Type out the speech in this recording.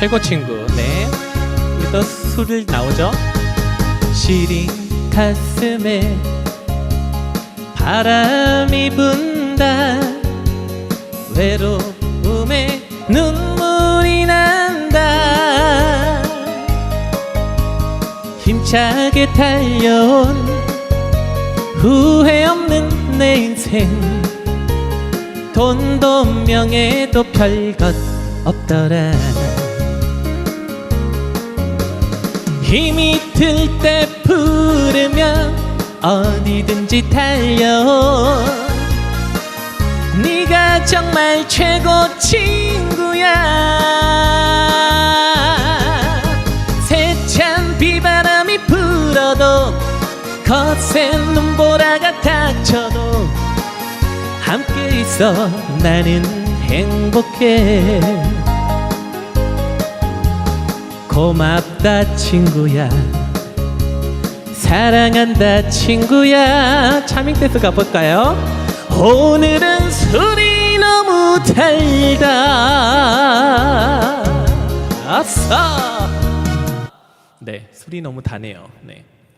최고 친구. 네. 여기서 술을 나오죠. 시린 가슴에 바람이 분다. 외로움에 눈물이 난다. 힘차게 달려온 후회 없는 내 인생 돈도 명예도 별것 없더라 힘이 들 때 부르면 어디든지 달려. 네가 정말 최고 친구야. 세찬 비바람이 불어도 거센 눈보라가 닥쳐도 함께 있어. 나는 행복해 고맙다 친구야. 사랑한다 친구야. 차밍 댄스 가볼까요? 오늘은 술이 너무 달다. 아싸! 네 술이 너무 다네요. 네